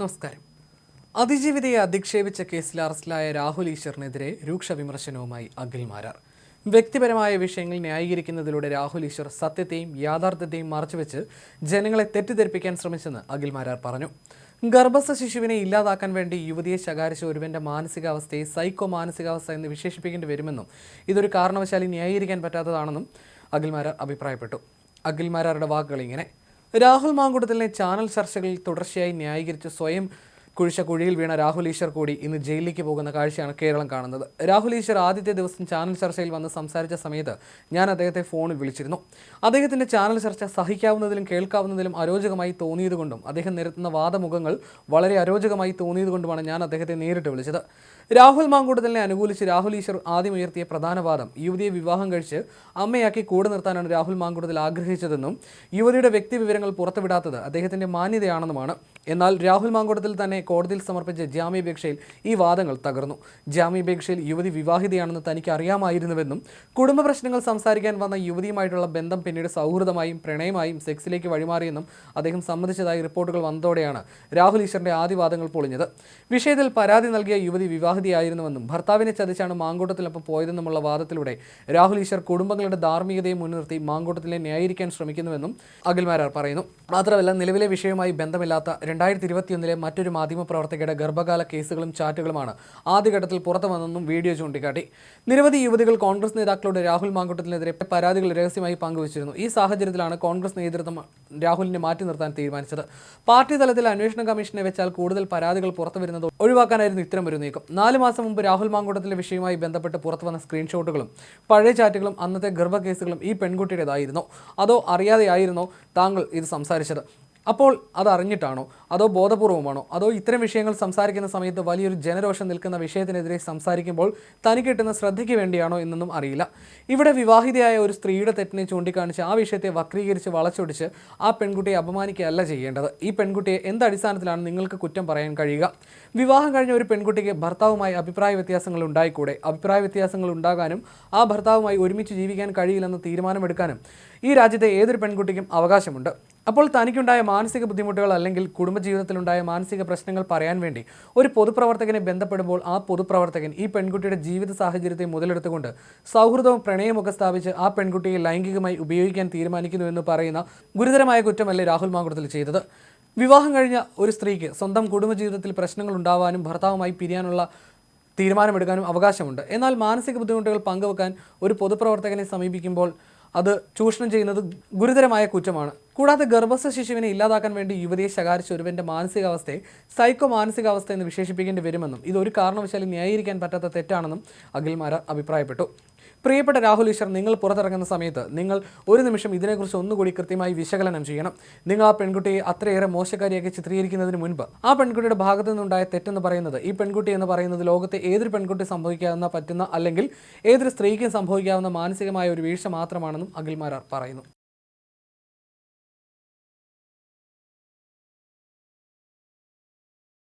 നമസ്കാരം. അതിജീവിതയെ അധിക്ഷേപിച്ച കേസിൽ അറസ്റ്റിലായ രാഹുൽ ഈശ്വറിനെതിരെ രൂക്ഷ വിമർശനവുമായി അഖിൽ മാരാർ. വ്യക്തിപരമായ വിഷയങ്ങൾ ന്യായീകരിക്കുന്നതിലൂടെ രാഹുൽ ഈശ്വർ സത്യത്തെയും യാഥാർത്ഥ്യത്തെയും മറച്ചുവെച്ച് ജനങ്ങളെ തെറ്റിദ്ധരിപ്പിക്കാൻ ശ്രമിച്ചെന്ന് അഖിൽ മാരാർ പറഞ്ഞു. ഗർഭസ്ഥ ശിശുവിനെ ഇല്ലാതാക്കാൻ വേണ്ടി യുവതിയെ ശകാരിച്ച ഒരുവന്റെ മാനസികാവസ്ഥയെ സൈക്കോ മാനസികാവസ്ഥ എന്ന് വിശേഷിപ്പിക്കേണ്ടി വരുമെന്നും ഇതൊരു കാരണവശാലും ന്യായീകരിക്കാൻ പറ്റാത്തതാണെന്നും അഖിൽ മാരാർ അഭിപ്രായപ്പെട്ടു. അഖിൽ മാരാറുടെ വാക്കുകൾ ഇങ്ങനെ. രാഹുൽ മാങ്കുടത്തിലെ ചാനൽ ചർച്ചകളിൽ തുടർച്ചയായി ന്യായീകരിച്ച് സ്വയം കുഴിച്ച കുഴിയിൽ വീണ രാഹുൽ ഈശ്വർ കൂടി ഇന്ന് ജയിലിലേക്ക് പോകുന്ന കാഴ്ചയാണ് കേരളം കാണുന്നത്. രാഹുൽ ഈശ്വർ ആദ്യത്തെ ദിവസം ചാനൽ ചർച്ചയിൽ വന്ന് സംസാരിച്ച സമയത്ത് ഞാൻ അദ്ദേഹത്തെ ഫോണിൽ വിളിച്ചിരുന്നു. അദ്ദേഹത്തിന്റെ ചാനൽ ചർച്ച സഹിക്കാവുന്നതിലും കേൾക്കാവുന്നതിലും അരോചകമായി തോന്നിയതുകൊണ്ടും അദ്ദേഹം നിരത്തുന്ന വാദമുഖങ്ങൾ വളരെ അരോചകമായി തോന്നിയതുകൊണ്ടുമാണ് ഞാൻ അദ്ദേഹത്തെ നേരിട്ട് വിളിച്ചത്. രാഹുൽ മാങ്കൂട്ടത്തിനെ അനുകൂലിച്ച് രാഹുൽ ഈശ്വർ ആദ്യം ഉയർത്തിയ പ്രധാന വാദം യുവതിയെ വിവാഹം കഴിച്ച് അമ്മയാക്കി കൂടെ നിർത്താനാണ് രാഹുൽ മാങ്കൂട്ടത്തിൽ ആഗ്രഹിച്ചതെന്നും യുവതിയുടെ വ്യക്തി വിവരങ്ങൾ പുറത്തുവിടാത്തത് അദ്ദേഹത്തിന്റെ മാന്യതയാണെന്നുമാണ്. എന്നാൽ രാഹുൽ മാങ്കോടത്തിൽ തന്നെ കോടതിയിൽ സമർപ്പിച്ച ജാമ്യാപേക്ഷയിൽ ഈ വാദങ്ങൾ തകർന്നു. ജാമ്യാപേക്ഷയിൽ യുവതി വിവാഹിതയാണെന്ന് തനിക്ക് അറിയാമായിരുന്നുവെന്നും കുടുംബ പ്രശ്നങ്ങൾ സംസാരിക്കാൻ വന്ന യുവതിയുമായിട്ടുള്ള ബന്ധം പിന്നീട് സൗഹൃദമായും പ്രണയമായും സെക്സിലേക്ക് വഴിമാറിയെന്നും അദ്ദേഹം സമ്മതിച്ചതായി റിപ്പോർട്ടുകൾ വന്നതോടെയാണ് രാഹുൽ ഈശ്വറിന്റെ ആദ്യ വാദങ്ങൾ പൊളിഞ്ഞത്. വിഷയത്തിൽ പരാതി നൽകിയ യുവതി വിവാഹിതയായിരുന്നുവെന്നും ഭർത്താവിനെ ചതിച്ചാണ് മാങ്കോട്ടത്തിലൊപ്പം പോയതെന്നുമുള്ള വാദത്തിലൂടെ രാഹുൽ ഈശ്വർ കുടുംബങ്ങളുടെ ധാർമ്മികതയെ മുൻനിർത്തി മാങ്കൂട്ടത്തിലെ ന്യായീകരിക്കാൻ ശ്രമിക്കുന്നുവെന്നും അഖിൽമാരാർ പറയുന്നു. മാത്രമല്ല നിലവിലെ വിഷയവുമായി ബന്ധമില്ലാത്ത രണ്ടായിരത്തി ഇരുപത്തിയൊന്നിലെ മറ്റൊരു മാധ്യമപ്രവർത്തകയുടെ ഗർഭകാല കേസുകളും ചാറ്റുകളുമാണ് ആദ്യഘട്ടത്തിൽ പുറത്തു വന്നെന്നും വീഡിയോ ചൂണ്ടിക്കാട്ടി. നിരവധി യുവതികൾ കോൺഗ്രസ് നേതാക്കളോട് രാഹുൽ മാങ്കൂട്ടത്തിനെതിരെ പരാതികൾ രഹസ്യമായി പങ്കുവച്ചിരുന്നു. ഈ സാഹചര്യത്തിലാണ് കോൺഗ്രസ് നേതൃത്വം രാഹുലിനെ മാറ്റി നിർത്താൻ തീരുമാനിച്ചത്. പാർട്ടി തലത്തിൽ അന്വേഷണ കമ്മീഷനെ വെച്ചാൽ കൂടുതൽ പരാതികൾ പുറത്തു വരുന്നത് ഒഴിവാക്കാനായിരുന്നു ഇത്തരം ഒരു നീക്കം. നാല് മാസം മുമ്പ് രാഹുൽ മാങ്കൂട്ടത്തിലെ വിഷയവുമായി ബന്ധപ്പെട്ട് പുറത്തു വന്ന സ്ക്രീൻഷോട്ടുകളും പഴയ ചാറ്റുകളും അന്നത്തെ ഗർഭ കേസുകളും ഈ പെൺകുട്ടിയുടേതായിരുന്നു. അതോ അറിയാതെയായിരുന്നോ താങ്കൾ ഇത് സംസാരിച്ചത്? അപ്പോൾ അത് അറിഞ്ഞിട്ടാണോ അതോ ബോധപൂർവമാണോ? അതോ ഇത്തരം വിഷയങ്ങൾ സംസാരിക്കുന്ന സമയത്ത് വലിയൊരു ജനരോഷം നിൽക്കുന്ന വിഷയത്തിനെതിരെ സംസാരിക്കുമ്പോൾ തനിക്ക് കിട്ടുന്ന ശ്രദ്ധയ്ക്ക് വേണ്ടിയാണോ എന്നൊന്നും അറിയില്ല. ഇവിടെ വിവാഹിതയായ ഒരു സ്ത്രീയുടെ തെറ്റിനെ ചൂണ്ടിക്കാണിച്ച് ആ വിഷയത്തെ വക്രീകരിച്ച് വളച്ചൊടിച്ച് ആ പെൺകുട്ടിയെ അപമാനിക്കുകയല്ല ചെയ്യേണ്ടത്. ഈ പെൺകുട്ടിയെ എന്ത് അടിസ്ഥാനത്തിലാണ് നിങ്ങൾക്ക് കുറ്റം പറയാൻ കഴിയുക? വിവാഹം കഴിഞ്ഞ ഒരു പെൺകുട്ടിക്ക് ഭർത്താവുമായി അഭിപ്രായ വ്യത്യാസങ്ങൾ ഉണ്ടായിക്കൂടെ? അഭിപ്രായ വ്യത്യാസങ്ങൾ ഉണ്ടാകാനും ആ ഭർത്താവുമായി ഒരുമിച്ച് ജീവിക്കാൻ കഴിയില്ലെന്ന് തീരുമാനമെടുക്കാനും ഈ രാജ്യത്തെ ഏതൊരു പെൺകുട്ടിക്കും അവകാശമുണ്ട്. അപ്പോൾ തനിക്കുണ്ടായ മാനസിക ബുദ്ധിമുട്ടുകൾ അല്ലെങ്കിൽ കുടുംബജീവിതത്തിലുണ്ടായ മാനസിക പ്രശ്നങ്ങൾ പറയാൻ വേണ്ടി ഒരു പൊതുപ്രവർത്തകനെ ബന്ധപ്പെടുമ്പോൾ ആ പൊതുപ്രവർത്തകൻ ഈ പെൺകുട്ടിയുടെ ജീവിത സാഹചര്യത്തെ മുതലെടുത്തുകൊണ്ട് സൗഹൃദവും പ്രണയമൊക്കെ സ്ഥാപിച്ച് ആ പെൺകുട്ടിയെ ലൈംഗികമായി ഉപയോഗിക്കാൻ തീരുമാനിക്കുന്നുവെന്ന് പറയുന്ന ഗുരുതരമായ കുറ്റമല്ലേ രാഹുൽ മാങ്കുടത്തിൽ ചെയ്തത്. വിവാഹം കഴിഞ്ഞ ഒരു സ്ത്രീക്ക് സ്വന്തം കുടുംബജീവിതത്തിൽ പ്രശ്നങ്ങൾ ഉണ്ടാവാനും ഭർത്താവുമായി പിരിയാനുള്ള തീരുമാനമെടുക്കാനും അവകാശമുണ്ട്. എന്നാൽ മാനസിക ബുദ്ധിമുട്ടുകൾ പങ്കുവെക്കാൻ ഒരു പൊതുപ്രവർത്തകനെ സമീപിക്കുമ്പോൾ അത് ചൂഷണം ചെയ്യുന്നത് ഗുരുതരമായ കുറ്റമാണ്. കൂടാതെ ഗർഭസ്ഥ ശിശുവിനെ ഇല്ലാതാക്കാൻ വേണ്ടി യുവതിയെ ശകാരിച്ച ഒരുവന്റെ മാനസികാവസ്ഥയെ സൈക്കോ മാനസികാവസ്ഥ എന്ന് വിശേഷിപ്പിക്കേണ്ടി വരുമെന്നും ഇത് ഒരു കാരണവശാലും ന്യായീകരിക്കാൻ പറ്റാത്ത തെറ്റാണെന്നും അഖിൽമാര അഭിപ്രായപ്പെട്ടു. പ്രിയപ്പെട്ട രാഹുൽ ഈശ്വർ നിങ്ങൾ പുറത്തിറങ്ങുന്ന സമയത്ത് നിങ്ങൾ ഒരു നിമിഷം ഇതിനെക്കുറിച്ച് ഒന്നുകൂടി കൃത്യമായി വിശകലനം ചെയ്യണം. നിങ്ങൾ ആ പെൺകുട്ടിയെ അത്രയേറെ മോശക്കാരിയാക്കി ചിത്രീകരിക്കുന്നതിന് മുൻപ് ആ പെൺകുട്ടിയുടെ ഭാഗത്തു നിന്നുണ്ടായ തെറ്റെന്ന് പറയുന്നത് ഈ പെൺകുട്ടി എന്ന് പറയുന്നത് ലോകത്തെ ഏതൊരു പെൺകുട്ടി സംഭവിക്കാവുന്ന പറ്റുന്ന അല്ലെങ്കിൽ ഏതൊരു സ്ത്രീക്കും സംഭവിക്കാവുന്ന മാനസികമായ ഒരു വീഴ്ച മാത്രമാണെന്നും അഖിൽമാരാർ പറയുന്നു.